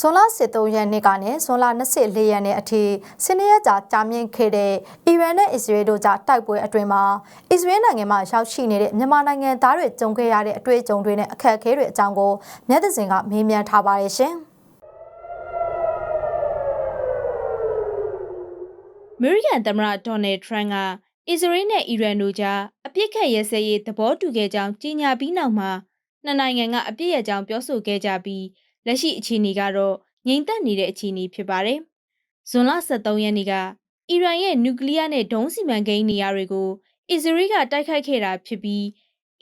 ဇွန်လ23ရက်နေ့ကနေဇွန်လ24ရက်နေ့အထိစနေရက်ကြာကြာမြင့်ခဲ့တဲ့အီရန်နဲ့အစ္စရေးတို့ကြားတိုက်ပွဲအတွင်းမှာအစ္စရေးနိုင်ငံမှာရောက်ရှိနေတဲ့မြန်မာနိုင်ငံသားတွေကြုံခဲ့ရတဲ့အတွေ့အကြုံတွေနဲ့အခက်အခဲတွေအကြောင်းကိုမြတ်သစင်ကမေးမြန်းထားပါတယ်ရှင်။အမေရိကန်သမ္မတဒေါ်နယ်ထရန့်ကအစ္စရေးနဲ့အီရန်တို့ကြားအပြစ်ခတ်ရဲစဲရေးသဘောတူခဲ့ကြောင်းကြေညာပြီးနောက်မှာနှစ်နိုင်ငံကအပြစ်ရကြောင်းပြောဆိုခဲ့ကြပြီး လက်ရှိအခြေအနေကတော့ငြိမ်သက်နေတဲ့အခြေအနေဖြစ်ပါတယ်။ဇွန်လ23ရက်နေ့ကအီရန်ရဲ့နျူကလ িয়ার နဲ့ဒုံးစီမံကိန်းနေရာတွေကိုအစ္စရေးကတိုက်ခိုက်ခဲ့တာဖြစ်ပြီး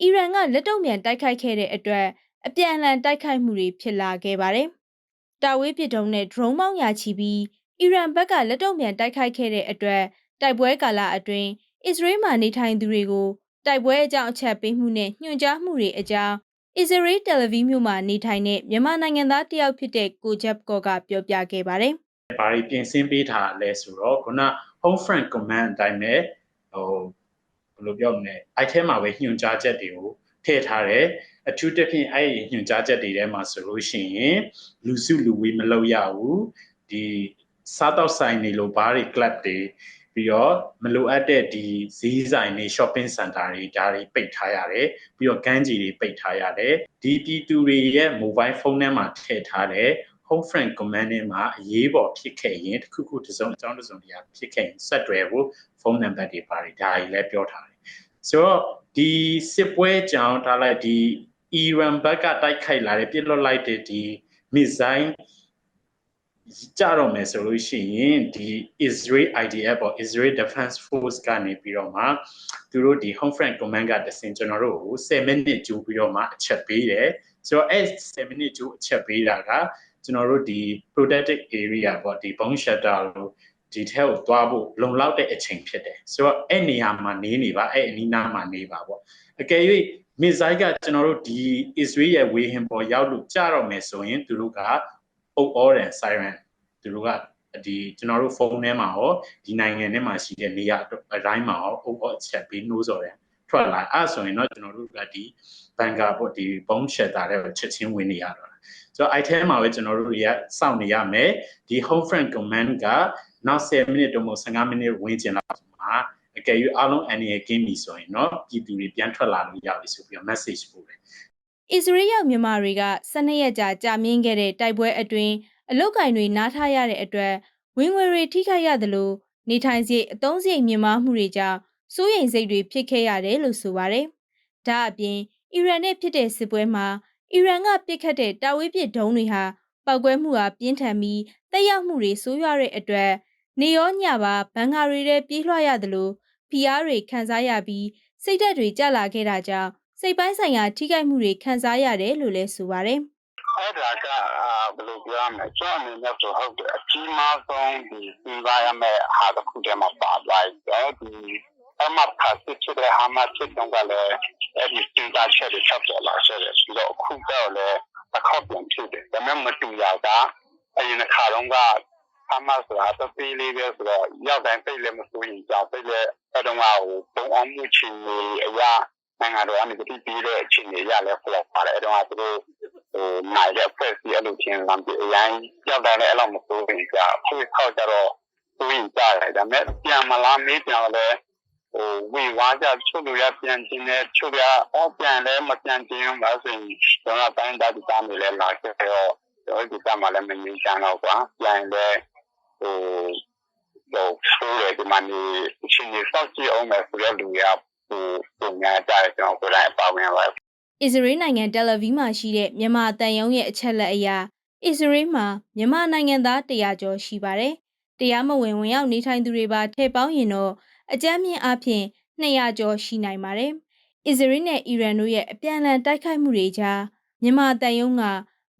အီရန်ကလက်တုံ့ပြန်တိုက်ခိုက်ခဲ့တဲ့အတွက်အပြန်အလှန်တိုက်ခိုက်မှုတွေဖြစ်လာခဲ့ပါတယ်။တာဝေးပစ်တုံးနဲ့ဒရုန်းမောင်းရာချီပြီးအီရန်ဘက်ကလက်တုံ့ပြန်တိုက်ခိုက်ခဲ့တဲ့အတွက်တိုက်ပွဲကာလအတွင်းအစ္စရေးမှာနေထိုင်သူတွေကိုတိုက်ပွဲအကြောင်းအချက်ပေးမှုနဲ့ညွှန်ကြားမှုတွေအကြောင်း အစ္စရေးတယ်လီဗီမြို့မှာနေထိုင်တဲ့မြန်မာနိုင်ငံသားတယောက်ဖြစ်တဲ့ကိုဂျက်ကော့ကပြောပြခဲ့ပါတယ်။ဘာတွေပြင်ဆင်ပေးထားလဲဆိုတော့ခုန home front command အတိုင်းပဲဟိုဘယ်လိုပြောမလဲအဲ့ထဲမှာပဲညွှန်ကြားချက်တွေကိုထည့်ထားတယ်အထူးသဖြင့်အဲ့ညွှန်ကြားချက်တွေထဲမှာဆိုလို့ရှိရင်လူစုလူဝေးမလုပ်ရဘူးဒီစားတော့ဆိုင်တွေလိုဘားတွေ club တွေ ပြီးတော့မလိုအပ်တဲ့ဒီဈေးဆိုင်တွေ shopping center တွေဒါတွေပိတ်ထားရတယ်ပြီးတော့ကမ်းခြေတွေပိတ်ထားရတယ်ဒီပြည်သူတွေရဲ့ mobile phone ထဲမှာထည့်ထားတဲ့ home friend command နဲ့မှာအရေးပေါ်ဖြစ်ခဲ့ရင်တစ်ခုခုတစ်စုံအကြောင်းတစ်စုံတရာဖြစ်ခဲ့ရင်ဆက်တွယ်ဖို့ဖုန်းနံပါတ်တွေပါတယ်ဒါကြီးလည်းပြောထားတယ်ဆိုတော့ဒီစစ်ပွဲကြောင့်ဒါလိုက်ဒီအီရန်ဘက်ကတိုက်ခိုက်လာတဲ့ပြစ်လွတ်လိုက်တဲ့ဒီ missile ကြတော့မယ်ဆိုလို့ရှိရင်ဒီ Israel IDF ပေါ့ Israel Defense Force ကနေပြီးတော့မှသူတို့ဒီ Home Front Command ကတစင်ကျွန်တော်တို့ကို10မိနစ်ကြိုးပြီးတော့မှအချက်ပေးတယ်ဆိုတော့အဲ့10မိနစ်ကြိုးအချက်ပေးတာကကျွန်တော်တို့ဒီ protected area ပေါ့ဒီ bomb shelter လို့ဒီထဲကိုသွားဖို့လုံလောက်တဲ့အချိန်ဖြစ်တယ်ဆိုတော့အဲ့နေရာမှာနေနေပါအဲ့အနီးနားမှာနေပါပေါ့အကယ်၍မစ်ဇိုင်းကကျွန်တော်တို့ဒီ Israel ရဲ့ဝေဟင်ပေါ်ရောက်လို့ကြာတော့မယ်ဆိုရင်သူတို့က ပုတ်ဩတယ် siren သူတို့ကဒီကျွန်တော်တို့ဖုန်းထဲမှာရောဒီနိုင်ငံထဲမှာရှိတဲ့နေရာအတိုင်းမှာရောပုတ်ဩအချက်ပေးနှိုးဆော်တယ်ထွက်လာအဲ့ဆိုရင်တော့ကျွန်တော်တို့ကဒီ banker ပေါ့ဒီ bomb shelter တွေကိုချက်ချင်းဝင်နေရတော့ဆိုတော့အဲ့ထဲမှာပဲကျွန်တော်တို့တွေကစောင့်နေရမယ်ဒီ home front command ကနောက်10မိနစ်တုံးမ15မိနစ်ဝင်ကျင်လာမှာအကယ်၍အားလုံး NA ကင်းပြီဆိုရင်တော့ပြည်သူတွေပြန်ထွက်လာလို့ရပြီဆိုပြီးတော့ message ပို့တယ် အစ္စရေးရောက်မြန်မာတွေက12ရက်ကြာကြာမြင့်ခဲ့တဲ့တိုက်ပွဲအတွင်းအလုတ်ကင်တွေနားထားရတဲ့အတွက်ဝင်ငွေတွေထိခိုက်ရသလိုနေထိုင်စရိတ်အသုံးစရိတ်မြင့်မားမှုတွေကြောင့်စိုးရိမ်စိတ်တွေဖြစ်ခဲ့ရတယ်လို့ဆိုပါတယ်။ဒါအပြင်အီရန်နဲ့ဖြစ်တဲ့စစ်ပွဲမှာအီရန်ကပစ်ခတ်တဲ့တာဝေးပစ်ဒုံးတွေဟာပောက်ကွဲမှုဟာပြင်းထန်ပြီးတက်ရောက်မှုတွေဆိုးရွားတဲ့အတွက်နေရောညပါဘန်ကာတွေထဲပြေးလွှားရသလိုဖိအားတွေခံစားရပြီးစိတ်ဓာတ်တွေကျလာခဲ့တာကြောင့် စိတ်ပိုင်းဆိုင်ရာထိခိုက်မှုတွေခံစားရတယ်လို့လည်းဆိုပါတယ်။အဲ့ဒါကဘယ်လိုပြောရမလဲကျွန်တော်အနေနဲ့ဆိုဟုတ်တယ်အကြီးမားဆုံးဒီစဉ်းစားရမယ့်ဟာတစ်ခုတည်းမှာပါသွားတယ်ဒီအမတ်ဖာစစ်ချတဲ့ဟာမစစ်တုံးကလည်းအဲ့ဒီစဉ်းစားချက်တွေချက်ပေါ်လာဆိုတယ်ပြီးတော့အခုတော့လည်းအခောက်ပြန်ဖြစ်တယ်ဒါပေမဲ့မတူရတာအရင်တစ်ခါတော့ကအမတ်ဆိုတာတပေးလေးပဲဆိုတော့ရောက်တိုင်းပြိတ်လည်းမစိုးရင်ကြောက်ပြိတ်လည်းအဲ့တော့ဟိုပုံအောင်မှုချင်နေအရာ နိုင်ငံတော်ကနေတည်ပြီးတဲ့အခြေအနေရလဲဖလောက်ပါတယ်အဲ့တော့သူတို့ဟိုနိုင်တဲ့ဖွဲ့စည်းအဲ့လိုချင်းလမ်းပြအရင်ရောက်တယ်လည်းအဲ့လိုမစိုးဘူးကြာအခုခေတ်ကျတော့စိုးရင်ကြတယ်ဒါပေမဲ့ပြန်မလားမေးပြန်လည်းဟိုဝေဝါကြချုပ်လို့ရပြန်ခြင်းနဲ့ချုပ်ရအော်ပြန်လည်းမပြန်ခြင်းပါဆိုရင်ကျွန်တော်တိုင်းတာဒီသားမျိုးလည်းလာခဲ့တော့ကျွန်တော်ဒီသားမှလည်းမငြင်းချမ်းတော့ကွာပြန်လည်းဟိုတော့ဆိုရဒီမနီချင်းနေစောက်ကြည့်အောင်မယ်ဆိုရလူရ ဟိုပုံများကြတယ်ကျွန်တော်ကိုယ်တိုင်ပါဝင်ပါအစ္စရေးနိုင်ငံတယ်လီဗီမှာရှိတဲ့မြန်မာတန်ယုံရဲ့အချက်လက်အရအစ္စရေးမှာမြန်မာနိုင်ငံသား100ကျော်ရှိပါတယ်။တရားမဝင်ဝင်ရောက်နေထိုင်သူတွေပါထည့်ပေါင်းရင်တော့အကြမ်းမြင့်အဖြစ်200ကျော်ရှိနိုင်ပါတယ်။အစ္စရေးနဲ့အီရန်တို့ရဲ့အပြန်အလှန်တိုက်ခိုက်မှုတွေကြားမြန်မာတန်ယုံက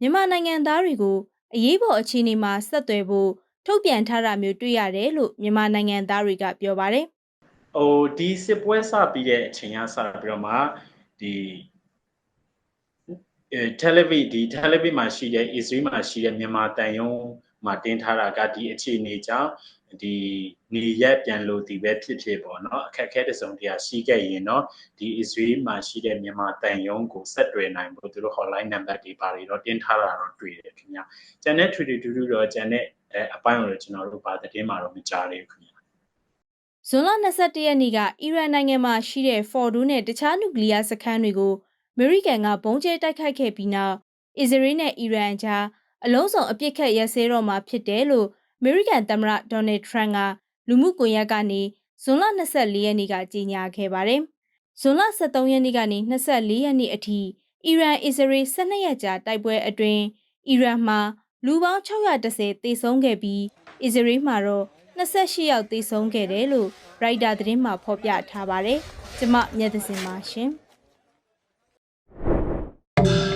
မြန်မာနိုင်ငံသားတွေကိုအရေးပေါ်အခြေအနေမှာဆက်သွယ်ဖို့ထုတ်ပြန်ထားတာမျိုးတွေ့ရတယ်လို့မြန်မာနိုင်ငံသားတွေကပြောပါတယ်။ ဟိုဒီစစ်ပွဲစပြီးတဲ့အချိန်ကစပြီးတော့မှဒီ television ဒီ television မှာရှိတဲ့ Israel မှာရှိတဲ့မြန်မာတန်ယုံမှာတင်ထားတာကဒီအခြေအနေကြောင့်ဒီနေရက်ပြန်လို့ဒီပဲဖြစ်ဖြစ်ပေါ့နော်အခက်အခဲတစ်စုံတရာရှိခဲ့ရင်တော့ဒီ Israel မှာရှိတဲ့မြန်မာတန်ယုံကိုဆက်သွယ်နိုင်ဖို့သူတို့ hotline number တွေပါတွေတော့တင်ထားတာတော့တွေ့တယ်ခင်ဗျာကျန်တဲ့ treaty တူတူတော့ကျန်တဲ့အအပိုင်းကိုတော့ကျွန်တော်တို့ပါသတင်းမှာတော့မကြားသေးဘူးခင်ဗျာ ဇွန်လ22ရက်နေ့ကအီရန်နိုင်ငံမှာရှိတဲ့ဖော်ဒူးနဲ့တခြားနျူကလ িয়ার စခန်းတွေကိုအမေရိကန်ကဘုံကျဲတိုက်ခိုက်ခဲ့ပြီးနောက်အစ္စရေးနဲ့အီရန်ကြားအလုံးစုံအပြစ်ခတ်ရစဲတော့မှာဖြစ်တယ်လို့အမေရိကန်သမ္မတဒေါ်နယ်ထရန့်ကလူမှုကွန်ရက်ကနေဇွန်လ24ရက်နေ့ကကြေညာခဲ့ပါတယ်။ဇွန်လ23ရက်နေ့ကနေ24ရက်နေ့အထိအီရန်အစ္စရေး12ရက်ကြာတိုက်ပွဲအတွင်းအီရန်မှာလူပေါင်း610သေဆုံးခဲ့ပြီးအစ္စရေးမှာတော့ 28ယောက်သေဆုံးခဲ့တယ်လို့ရိုက်တာသတင်းမှာဖော်ပြထားပါတယ်။ကျမမျက်သစင်ပါရှင်။